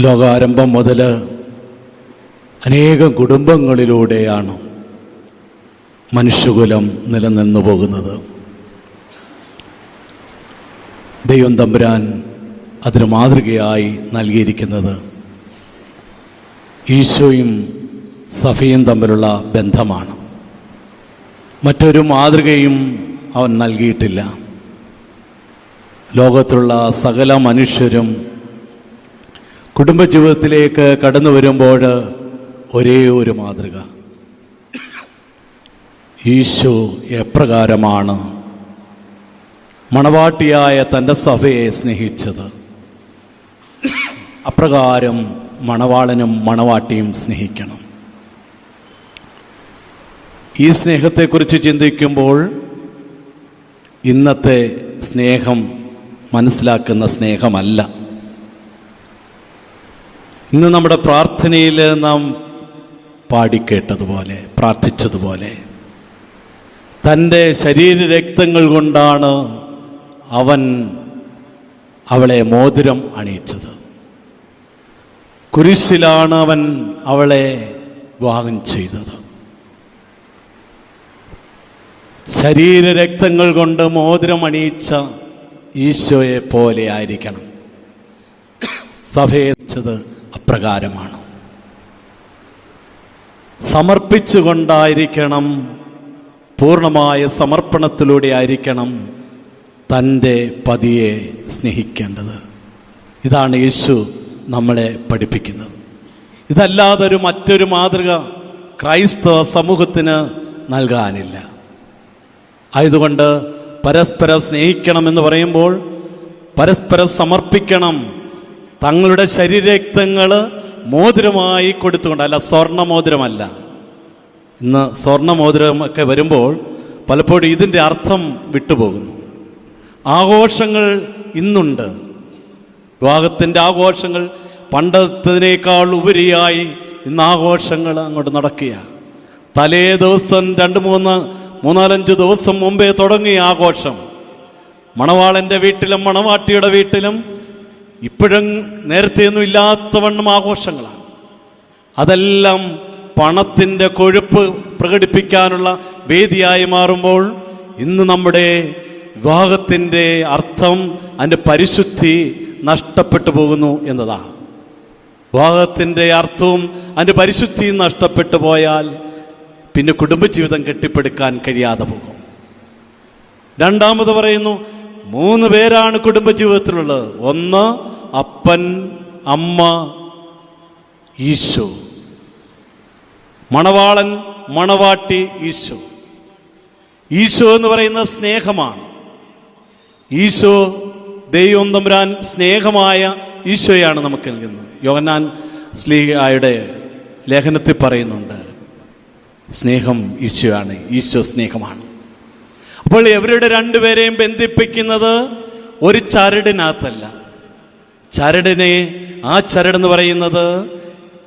ലോകാരംഭം മുതൽ അനേകം കുടുംബങ്ങളിലൂടെയാണ് മനുഷ്യകുലം നിലനിന്നു പോകുന്നത്. ദൈവം തമ്പുരാൻ അതിന് മാതൃകയായി നൽകിയിരിക്കുന്നത് ഈശോയും സഫയും തമ്മിലുള്ള ബന്ധമാണ്. മറ്റൊരു മാതൃകയും അവൻ നൽകിയിട്ടില്ല. ലോകത്തുള്ള സകല മനുഷ്യരും കുടുംബജീവിതത്തിലേക്ക് കടന്നു വരുമ്പോൾ ഒരേ ഒരു മാതൃക. ഈശോ എപ്രകാരമാണ് മണവാട്ടിയായ തന്റെ സഭയെ സ്നേഹിച്ചത്. അപ്രകാരം മണവാളനും മണവാട്ടിയും സ്നേഹിക്കണം. ഈ സ്നേഹത്തെക്കുറിച്ച് ചിന്തിക്കുമ്പോൾ ഇന്നത്തെ സ്നേഹം മനസ്സിലാക്കുന്ന സ്നേഹമല്ല. ഇന്ന് നമ്മുടെ പ്രാർത്ഥനയിൽ നാം പാടിക്കേട്ടതുപോലെ പ്രാർത്ഥിച്ചതുപോലെ തന്റെ ശരീര രക്തങ്ങൾ കൊണ്ടാണ് അവൻ അവളെ മോതിരം അണിയിച്ചത്. കുരിശിലാണ് അവൻ അവളെ വിവാഹം ചെയ്തത്. ശരീര രക്തങ്ങൾ കൊണ്ട് മോതിരം അണിയിച്ച ഈശോയെ പോലെ ആയിരിക്കണം. സഭയച്ചത് അപ്രകാരമാണ്. സമർപ്പിച്ചുകൊണ്ടായിരിക്കണം പൂർണമായ സമർപ്പണത്തിലൂടെ ആയിരിക്കണം തന്റെ പതിയെ സ്നേഹിക്കേണ്ടത്. ഇതാണ് യേശു നമ്മളെ പഠിപ്പിക്കുന്നത്. ഇതല്ലാതൊരു മറ്റൊരു മാതൃക ക്രൈസ്തവ സമൂഹത്തിന് നൽകാനില്ല. ആയതുകൊണ്ട് പരസ്പരം സ്നേഹിക്കണം എന്ന് പറയുമ്പോൾ പരസ്പരം സമർപ്പിക്കണം തങ്ങളുടെ ശരീരരക്തങ്ങൾ മോതിരമായി കൊടുത്തുകൊണ്ട് അല്ല സ്വർണ മോതിരമല്ല ഇന്ന് സ്വർണ മോതിരമൊക്കെ വരുമ്പോൾ പലപ്പോഴും ഇതിന്റെ അർത്ഥം വിട്ടുപോകുന്നു. ആഘോഷങ്ങൾ ഇന്നുണ്ട്. വിവാഹത്തിന്റെ ആഘോഷങ്ങൾ പണ്ടത്തതിനേക്കാൾ ഉപരിയായി ഇന്ന് ആഘോഷങ്ങൾ അങ്ങോട്ട് നടക്കുക തലേ ദിവസം രണ്ട് മൂന്ന് മൂന്നാലഞ്ച് ദിവസം മുമ്പേ തുടങ്ങി ആഘോഷം. മണവാളന്റെ വീട്ടിലും മണവാട്ടിയുടെ വീട്ടിലും ഇപ്പോഴും നേരത്തെയൊന്നും ഇല്ലാത്തവണ്ണം ആഘോഷങ്ങളാണ്. അതെല്ലാം പണത്തിന്റെ കൊഴുപ്പ് പ്രകടിപ്പിക്കാനുള്ള വേദിയായി മാറുമ്പോൾ ഇന്ന് നമ്മുടെ വിവാഹത്തിന്റെ അർത്ഥം അതിന്റെ പരിശുദ്ധി നഷ്ടപ്പെട്ടു പോകുന്നു എന്നതാണ്. വിവാഹത്തിന്റെ അർത്ഥവും അതിന്റെ പരിശുദ്ധിയും നഷ്ടപ്പെട്ടു പോയാൽ പിന്നെ കുടുംബജീവിതം കെട്ടിപ്പടുക്കാൻ കഴിയാതെ പോകും. രണ്ടാമത് പറയുന്നു മൂന്ന് പേരാണ് കുടുംബജീവിതത്തിലുള്ളത്. ഒന്ന് അപ്പൻ അമ്മ ഈശോ. മണവാളൻ മണവാട്ടി ഈശോ. ഈശോ എന്ന് പറയുന്നത് സ്നേഹമാണ്. ഈശോ ദൈവം തമ്പുരാൻ സ്നേഹമായ ഈശോയാണ് നമുക്ക് നൽകുന്നത്. യോഹന്നാൻ സ്ലീഹായുടെ ലേഖനത്തിൽ പറയുന്നുണ്ട് സ്നേഹം ഈശോയാണ് ഈശോ സ്നേഹമാണ്. അപ്പോൾ ഇവരുടെ രണ്ടുപേരെയും ബന്ധിപ്പിക്കുന്നത് ഒരു ചരടിനകത്തല്ല. ചരടിനെ ആ ചരട് എന്ന് പറയുന്നത്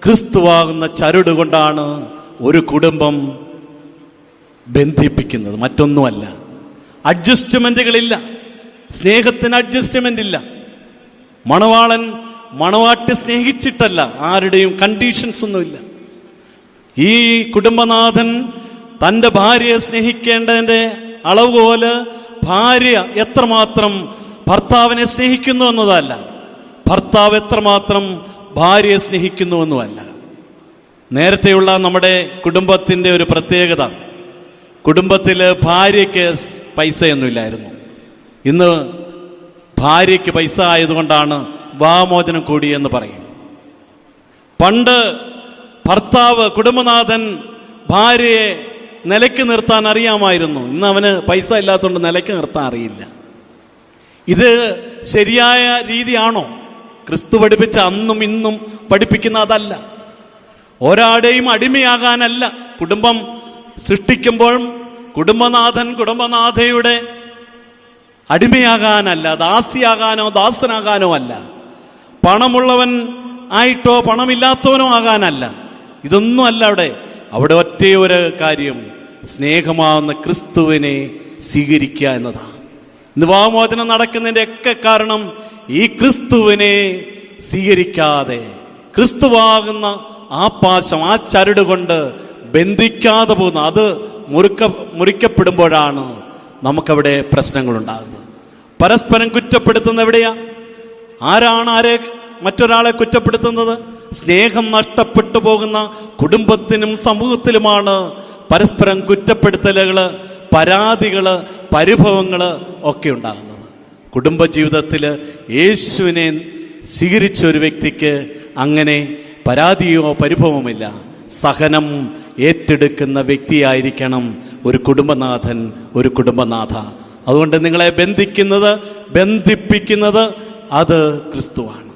ക്രിസ്തുവാകുന്ന ചരട് കൊണ്ടാണ് ഒരു കുടുംബം ബന്ധിപ്പിക്കുന്നത്. മറ്റൊന്നുമല്ല. അഡ്ജസ്റ്റ്മെന്റുകളില്ല. സ്നേഹത്തിന് അഡ്ജസ്റ്റ്മെന്റ് ഇല്ല മണവാളൻ മണവാട്ടി സ്നേഹിച്ചിട്ടല്ല. ആരുടെയും കണ്ടീഷൻസ് ഒന്നുമില്ല. ഈ കുടുംബനാഥൻ തന്റെ ഭാര്യയെ സ്നേഹിക്കേണ്ടതിന്റെ അളവുപോലെ ഭാര്യ എത്രമാത്രം ഭർത്താവിനെ സ്നേഹിക്കുന്നു എന്നതല്ല. ഭർത്താവ് എത്രമാത്രം ഭാര്യയെ സ്നേഹിക്കുന്നു എന്നുമല്ല. നേരത്തെയുള്ള നമ്മുടെ കുടുംബത്തിന്റെ ഒരു പ്രത്യേകത. കുടുംബത്തിൽ ഭാര്യയ്ക്ക് പൈസയൊന്നുമില്ലായിരുന്നു. ഇന്ന് ഭാര്യയ്ക്ക് പൈസ ആയതുകൊണ്ടാണ് വിവാഹമോചനം കൂടിയെന്ന് പറയും പണ്ട് ഭർത്താവ് കുടുംബനാഥൻ ഭാര്യയെ നിലയ്ക്ക് നിർത്താൻ അറിയാമായിരുന്നു. ഇന്ന് അവന് പൈസ ഇല്ലാത്തതുകൊണ്ട് നിലയ്ക്ക് നിർത്താൻ അറിയില്ല. ഇത് ശരിയായ രീതിയാണോ? ക്രിസ്തു പഠിപ്പിച്ച അന്നും ഇന്നും പഠിപ്പിക്കുന്ന അതല്ല. ഒരാടെയും അടിമയാകാനല്ല. കുടുംബം സൃഷ്ടിക്കുമ്പോൾ കുടുംബനാഥൻ കുടുംബനാഥയുടെ അടിമയാകാനല്ല ദാസിയാകാനോ ദാസനാകാനോ അല്ല. പണമുള്ളവൻ ആയിട്ടോ പണമില്ലാത്തവനോ ആകാനല്ല. ഇതൊന്നും അല്ല അവിടെ. അവിടെ ഒറ്റേ ഒരു കാര്യം സ്നേഹമാവുന്ന ക്രിസ്തുവിനെ സ്വീകരിക്കുക എന്നതാണ്. ഇന്ന് വാമോചനം നടക്കുന്നതിന്റെ ഒക്കെ കാരണം ഈ ക്രിസ്തുവിനെ സ്വീകരിക്കാതെ ക്രിസ്തുവാകുന്ന ആ പാശം ആ ചരട് കൊണ്ട് ബന്ധിക്കാതെ പോകുന്ന അത് മുറുക്ക മുറിക്കപ്പെടുമ്പോഴാണ് നമുക്കവിടെ പ്രശ്നങ്ങളുണ്ടാകുന്നത്. പരസ്പരം കുറ്റപ്പെടുത്തുന്ന എവിടെയാ ആരാണ് ആരെ മറ്റൊരാളെ കുറ്റപ്പെടുത്തുന്നത്? സ്നേഹം നഷ്ടപ്പെട്ടു പോകുന്ന കുടുംബത്തിനും സമൂഹത്തിലുമാണ് പരസ്പരം കുറ്റപ്പെടുത്തലുകൾ പരാതികൾ പരിഭവങ്ങൾ ഒക്കെ ഉണ്ടാകുന്നത്. കുടുംബജീവിതത്തിൽ യേശുവിനെ സ്വീകരിച്ച ഒരു വ്യക്തിക്ക് അങ്ങനെ പരാതിയോ പരിഭവമില്ല സഹനം ഏറ്റെടുക്കുന്ന വ്യക്തിയായിരിക്കണം ഒരു കുടുംബനാഥൻ ഒരു കുടുംബനാഥ. അതുകൊണ്ട് നിങ്ങളെ ബന്ധിക്കുന്നത് ബന്ധിപ്പിക്കുന്നത് അത് ക്രിസ്തുവാണ്.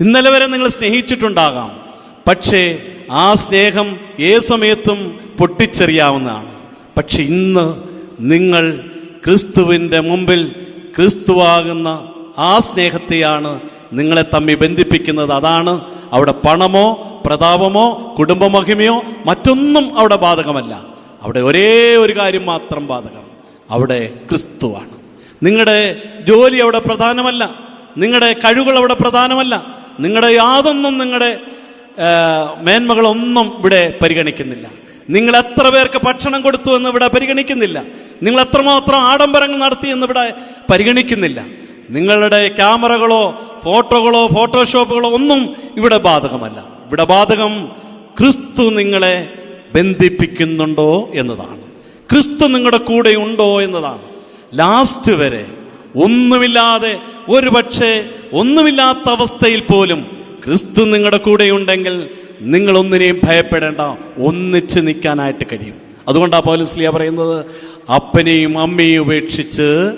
ഇന്നലെ വരെ നിങ്ങൾ സ്നേഹിച്ചിട്ടുണ്ടാകാം. പക്ഷേ ആ സ്നേഹം ഏത് സമയത്തും പൊട്ടിച്ചെറിയാവുന്നതാണ്. പക്ഷെ ഇന്ന് നിങ്ങൾ ക്രിസ്തുവിന്റെ മുമ്പിൽ ക്രിസ്തുവാകുന്ന ആ സ്നേഹത്തെയാണ് നിങ്ങളെ തമ്മിൽ ബന്ധിപ്പിക്കുന്നത്. അതാണ് അവിടെ പണമോ പ്രതാപമോ കുടുംബമഹിമയോ മറ്റൊന്നും അവിടെ ബാധകമല്ല. അവിടെ ഒരേ ഒരു കാര്യം മാത്രം ബാധകം. അവിടെ ക്രിസ്തുവാണ്. നിങ്ങളുടെ ജോലി അവിടെ പ്രധാനമല്ല. നിങ്ങളുടെ കഴിവുകൾ അവിടെ പ്രധാനമല്ല. നിങ്ങളുടെ യാതൊന്നും നിങ്ങളുടെ മേന്മകളൊന്നും ഇവിടെ പരിഗണിക്കുന്നില്ല. നിങ്ങൾ എത്ര പേർക്ക് ഭക്ഷണം കൊടുത്തു എന്ന് ഇവിടെ പരിഗണിക്കുന്നില്ല. നിങ്ങൾ എത്രമാത്രം ആഡംബരങ്ങൾ നടത്തി എന്ന് ഇവിടെ പരിഗണിക്കുന്നില്ല. നിങ്ങളുടെ ക്യാമറകളോ ഫോട്ടോകളോ ഫോട്ടോഷോപ്പുകളോ ഒന്നും ഇവിടെ ബാധകമല്ല. ഇവിടെ ബാധകം ക്രിസ്തു നിങ്ങളെ ബന്ധിപ്പിക്കുന്നുണ്ടോ എന്നതാണ്. ക്രിസ്തു നിങ്ങളുടെ കൂടെ ഉണ്ടോ എന്നതാണ്. ലാസ്റ്റ് വരെ ഒന്നുമില്ലാതെ ഒരു പക്ഷേ ഒന്നുമില്ലാത്ത അവസ്ഥയിൽ പോലും ക്രിസ്തു നിങ്ങളുടെ കൂടെ ഉണ്ടെങ്കിൽ നിങ്ങൾ ഒന്നിനെയും ഭയപ്പെടേണ്ട ഒന്നിച്ച് നിൽക്കാനായിട്ട് കഴിയും. അതുകൊണ്ടാണ് പൗലസ്ലിയ പറയുന്നത് അപ്പനെയും അമ്മയും ഉപേക്ഷിച്ച്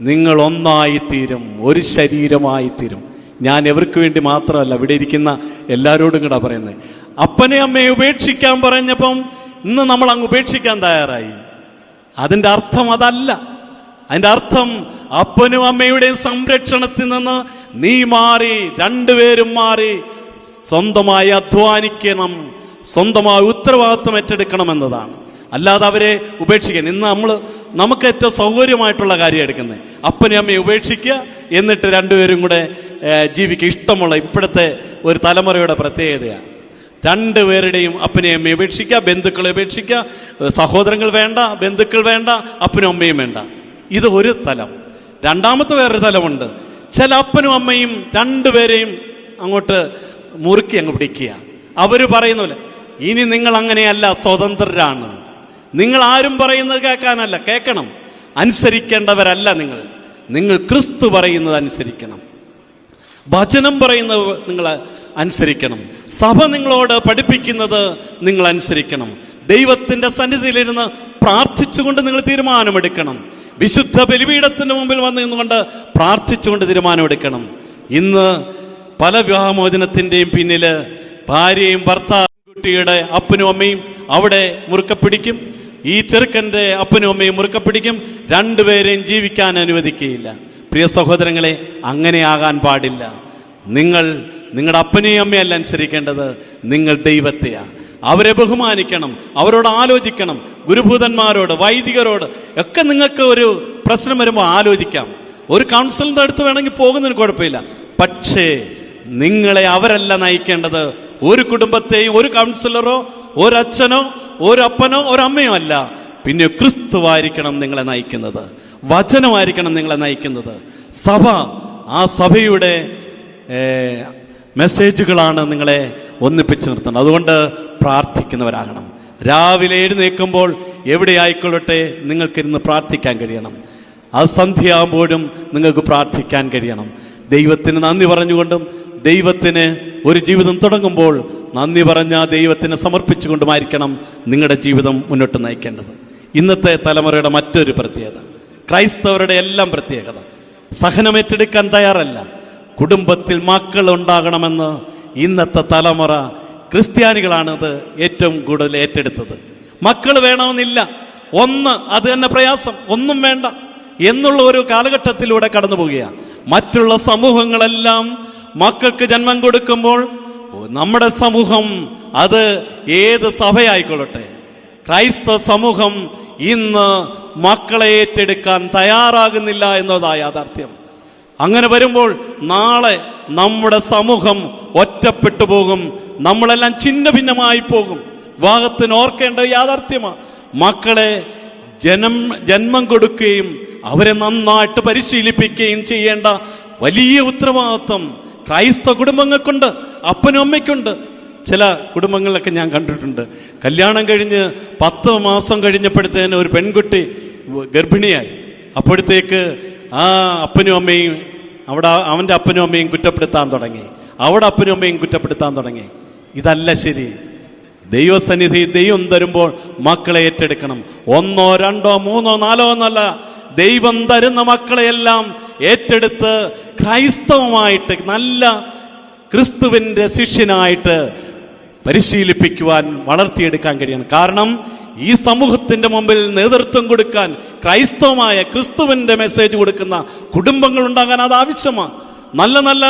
നിങ്ങൾ ഒന്നായി തീരും ഒരു ശരീരമായി തീരും ഞാൻ എവർക്ക് വേണ്ടി മാത്രമല്ല ഇവിടെ ഇരിക്കുന്ന എല്ലാവരോടും കൂടെ പറയുന്നത്. അപ്പനെ അമ്മയെ ഉപേക്ഷിക്കാൻ പറഞ്ഞപ്പം ഇന്ന് നമ്മൾ അങ്ങ് ഉപേക്ഷിക്കാൻ തയ്യാറായി. അതിന്റെ അർത്ഥം അതല്ല. അതിന്റെ അർത്ഥം അപ്പനും അമ്മയുടെയും സംരക്ഷണത്തിൽ നിന്ന് നീ മാറി രണ്ടുപേരും മാറി സ്വന്തമായി അധ്വാനിക്കണം സ്വന്തമായി ഉത്തരവാദിത്വം ഏറ്റെടുക്കണം എന്നതാണ് അല്ലാതെ അവരെ ഉപേക്ഷിക്കാൻ. ഇന്ന് നമ്മൾ നമുക്ക് ഏറ്റവും സൗകര്യമായിട്ടുള്ള കാര്യം എടുക്കുന്നത്. അപ്പനെ അമ്മയെ ഉപേക്ഷിക്കുക എന്നിട്ട് രണ്ടുപേരും കൂടെ ജീവിക്കുക. ഇഷ്ടമുള്ള ഇപ്പോഴത്തെ ഒരു തലമുറയുടെ പ്രത്യേകതയാണ്. രണ്ടുപേരുടെയും അപ്പനെയും അമ്മയെ ഉപേക്ഷിക്കുക ബന്ധുക്കളെ ഉപേക്ഷിക്കുക സഹോദരങ്ങൾ വേണ്ട ബന്ധുക്കൾ വേണ്ട അപ്പനും അമ്മയും വേണ്ട. ഇത് ഒരു തലം. രണ്ടാമത്തെ വേറൊരു തലമുണ്ട്. ചില അപ്പനും അമ്മയും രണ്ടുപേരെയും അങ്ങോട്ട് മുറുക്കി അങ്ങ് പിടിക്കുക. അവർ പറയുന്നില്ല ഇനി നിങ്ങൾ അങ്ങനെയല്ല സ്വതന്ത്രരാണ്. നിങ്ങൾ ആരും പറയുന്നത് കേൾക്കാനല്ല കേൾക്കണം. അനുസരിക്കേണ്ടവരല്ല നിങ്ങൾ. നിങ്ങൾ ക്രിസ്തു പറയുന്നത് അനുസരിക്കണം. വചനം പറയുന്നത് നിങ്ങൾ അനുസരിക്കണം. സഭ നിങ്ങളോട് പഠിപ്പിക്കുന്നത് നിങ്ങൾ അനുസരിക്കണം. ദൈവത്തിന്റെ സന്നിധിയിലിരുന്ന് പ്രാർത്ഥിച്ചുകൊണ്ട് നിങ്ങൾ തീരുമാനമെടുക്കണം. വിശുദ്ധ ബലിപീഠത്തിന് മുമ്പിൽ വന്ന് നിന്നുകൊണ്ട് പ്രാർത്ഥിച്ചുകൊണ്ട് തീരുമാനമെടുക്കണം ഇന്ന് പല വിവാഹമോചനത്തിന്റെയും പിന്നിൽ ഭാര്യയും ഭർത്താവും കുട്ടിയുടെ അപ്പനും അമ്മയും അവിടെ മുറുക്ക പിടിക്കും. ഈ ചെറുക്കന്റെ അപ്പനും അമ്മയും മുറുക്ക പിടിക്കും. രണ്ടുപേരെയും ജീവിക്കാൻ അനുവദിക്കുകയില്ല. പ്രിയ സഹോദരങ്ങളെ അങ്ങനെ ആകാൻ പാടില്ല. നിങ്ങൾ നിങ്ങളുടെ അപ്പനെയും അമ്മയല്ല അനുസരിക്കേണ്ടത്. നിങ്ങൾ ദൈവത്തെയാണ് അവരെ ബഹുമാനിക്കണം. അവരോട് ആലോചിക്കണം. ഗുരുഭൂതന്മാരോട് വൈദികരോട് ഒക്കെ നിങ്ങൾക്ക് ഒരു പ്രശ്നം വരുമ്പോൾ ആലോചിക്കാം. ഒരു കൗൺസിലിന്റെ അടുത്ത് വേണമെങ്കിൽ പോകുന്നതിന് കുഴപ്പമില്ല. പക്ഷേ നിങ്ങളെ അവരല്ല നയിക്കേണ്ടത് ഒരു കുടുംബത്തെയും ഒരു കൗൺസിലറോ ഒരച്ഛനോ ഒരപ്പനോ ഒരമ്മയോ അല്ല. പിന്നെ ക്രിസ്തുവായിരിക്കണം നിങ്ങളെ നയിക്കുന്നത്. വചനമായിരിക്കണം നിങ്ങളെ നയിക്കുന്നത്. സഭ ആ സഭയുടെ മെസ്സേജുകളാണ് നിങ്ങളെ ഒന്നിപ്പിച്ച് നിർത്തുന്നത്. അതുകൊണ്ട് പ്രാർത്ഥിക്കുന്നവരാകണം. രാവിലെ എഴുന്നേൽക്കുമ്പോൾ എവിടെ ആയിക്കൊള്ളട്ടെ നിങ്ങൾക്കിരുന്ന് പ്രാർത്ഥിക്കാൻ കഴിയണം. അത് സന്ധ്യയാകുമ്പോഴും നിങ്ങൾക്ക് പ്രാർത്ഥിക്കാൻ കഴിയണം. ദൈവത്തിന് നന്ദി പറഞ്ഞുകൊണ്ടും ദൈവത്തിന് ഒരു ജീവിതം തുടങ്ങുമ്പോൾ നന്ദി പറഞ്ഞ ദൈവത്തിന് സമർപ്പിച്ചുകൊണ്ടുമായിരിക്കണം നിങ്ങളുടെ ജീവിതം മുന്നോട്ട് നയിക്കേണ്ടത്. ഇന്നത്തെ തലമുറയുടെ മറ്റൊരു പ്രത്യേകത. ക്രൈസ്തവരുടെ എല്ലാം പ്രത്യേകത. സഹനമേറ്റെടുക്കാൻ തയ്യാറല്ല. കുടുംബത്തിൽ മക്കൾ ഉണ്ടാകണമെന്ന് ഇന്നത്തെ തലമുറ ക്രിസ്ത്യാനികളാണ് ഏറ്റവും കൂടുതൽ ഏറ്റെടുത്തത്. മക്കൾ വേണമെന്നില്ല. ഒന്ന് അത് തന്നെ പ്രയാസം. ഒന്നും വേണ്ട. എന്നുള്ള ഒരു കാലഘട്ടത്തിലൂടെ കടന്നു പോവുകയാണ്. മറ്റുള്ള സമൂഹങ്ങളെല്ലാം മക്കൾക്ക് ജന്മം കൊടുക്കുമ്പോൾ നമ്മുടെ സമൂഹം അത് ഏത് സഭയായിക്കൊള്ളട്ടെ. ക്രൈസ്തവ സമൂഹം ഇന്ന് മക്കളെ ഏറ്റെടുക്കാൻ തയ്യാറാകുന്നില്ല എന്നതാ യാഥാർത്ഥ്യം. അങ്ങനെ വരുമ്പോൾ നാളെ നമ്മുടെ സമൂഹം ഒറ്റപ്പെട്ടു പോകും നമ്മളെല്ലാം ചിന്ന ഭിന്നമായി പോകും. വിവാഹത്തിന് ഓർക്കേണ്ട യാഥാർത്ഥ്യമാണ് മക്കളെ ജനം ജന്മം കൊടുക്കുകയും അവരെ നന്നായിട്ട് പരിശീലിപ്പിക്കുകയും ചെയ്യേണ്ട വലിയ ഉത്തരവാദിത്വം ക്രൈസ്തവ കുടുംബങ്ങൾക്കുണ്ട് അപ്പനും അമ്മയ്ക്കുണ്ട്. ചില കുടുംബങ്ങളിലൊക്കെ ഞാൻ കണ്ടിട്ടുണ്ട്. കല്യാണം കഴിഞ്ഞ് പത്ത് മാസം കഴിഞ്ഞപ്പോഴത്തേന് ഒരു പെൺകുട്ടി ഗർഭിണിയായി. അപ്പോഴത്തേക്ക് ആ അപ്പനും അമ്മയും അവിടെ അവന്റെ അപ്പനും അമ്മയും കുറ്റപ്പെടുത്താൻ തുടങ്ങി. അവിടെ അപ്പനും അമ്മയും കുറ്റപ്പെടുത്താൻ തുടങ്ങി. ഇതല്ല ശരി. ദൈവസന്നിധി ദൈവം തരുമ്പോൾ മക്കളെ ഏറ്റെടുക്കണം. ഒന്നോ രണ്ടോ മൂന്നോ നാലോ എന്നല്ല. ദൈവം തരുന്ന മക്കളെയെല്ലാം ഏറ്റെടുത്ത് ക്രൈസ്തവമായിട്ട് നല്ല ക്രിസ്തുവിന്റെ ശിഷ്യനായിട്ട് പരിശീലിപ്പിക്കുവാൻ വളർത്തിയെടുക്കാൻ കഴിയണം. കാരണം ഈ സമൂഹത്തിന്റെ മുമ്പിൽ നേതൃത്വം കൊടുക്കാൻ ക്രൈസ്തവമായ ക്രിസ്തുവിന്റെ മെസ്സേജ് കൊടുക്കുന്ന കുടുംബങ്ങൾ ഉണ്ടാകാൻ അത് ആവശ്യമാണ് നല്ല നല്ല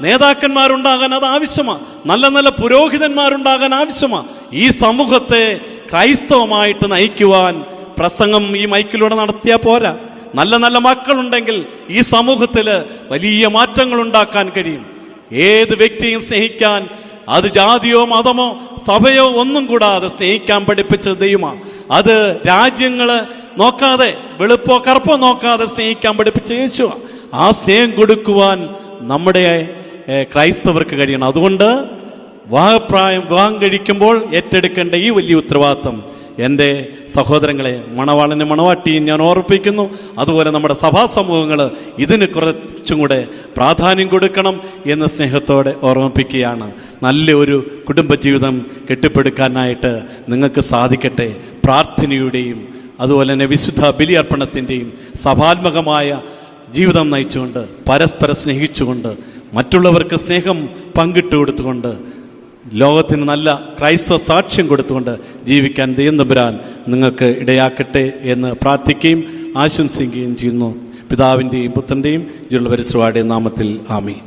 നേതാക്കന്മാരുണ്ടാകാൻ അത് ആവശ്യമാണ് നല്ല നല്ല പുരോഹിതന്മാരുണ്ടാകാൻ ആവശ്യമാണ് ഈ സമൂഹത്തെ ക്രൈസ്തവമായിട്ട് നയിക്കുവാൻ പ്രസംഗം ഈ മൈക്കിലൂടെ നടത്തിയാൽ പോരാ. നല്ല നല്ല മക്കളുണ്ടെങ്കിൽ ഈ സമൂഹത്തിൽ വലിയ മാറ്റങ്ങൾ ഉണ്ടാക്കാൻ കഴിയും. ഏത് വ്യക്തിയും സ്നേഹിക്കാൻ അത് ജാതിയോ മതമോ സഭയോ ഒന്നും കൂടാതെ സ്നേഹിക്കാൻ പഠിപ്പിച്ച ദൈവമാണ് അത് രാജ്യങ്ങൾ നോക്കാതെ വെളുപ്പോ കറുപ്പോ നോക്കാതെ സ്നേഹിക്കാൻ പഠിപ്പിച്ച യേശുവ. ആ സ്നേഹം കൊടുക്കുവാൻ നമ്മുടെ ക്രൈസ്തവർക്ക് കഴിയണം. അതുകൊണ്ട് വിവാഹപ്രായം വിവാഹം കഴിക്കുമ്പോൾ ഏറ്റെടുക്കേണ്ട ഈ വലിയ ഉത്തരവാദിത്വം എന്റെ സഹോദരങ്ങളെ മണവാളനും മണവാട്ടിയും ഞാൻ ഓർപ്പിക്കുന്നു. അതുപോലെ നമ്മുടെ സഭാ സമൂഹങ്ങൾ ഇതിന് കുറച്ചും കൂടെ പ്രാധാന്യം കൊടുക്കണം എന്ന് സ്നേഹത്തോടെ ഓർമ്മിപ്പിക്കുകയാണ്. നല്ലൊരു കുടുംബജീവിതം കെട്ടിപ്പടുക്കാനായിട്ട് നിങ്ങൾക്ക് സാധിക്കട്ടെ. പ്രാർത്ഥനയുടെയും അതുപോലെ തന്നെ വിശുദ്ധ ബലിയർപ്പണത്തിന്റെയും സഭാത്മകമായ ജീവിതം നയിച്ചുകൊണ്ട് പരസ്പരം സ്നേഹിച്ചുകൊണ്ട് മറ്റുള്ളവർക്ക് സ്നേഹം പങ്കിട്ട് കൊടുത്തുകൊണ്ട് ലോകത്തിന് നല്ല ക്രൈസ്തവ സാക്ഷ്യം കൊടുത്തുകൊണ്ട് ജീവിക്കാൻ ദൈവം തമ്പുരാൻ നിങ്ങൾക്ക് ഇടയാക്കട്ടെ എന്ന് പ്രാർത്ഥിക്കുകയും ആശംസിക്കുകയും ചെയ്യുന്നു. പിതാവിന്റെയും പുത്രന്റെയും ജുള്ള പരിശ്രവാടെ നാമത്തിൽ ആമീൻ.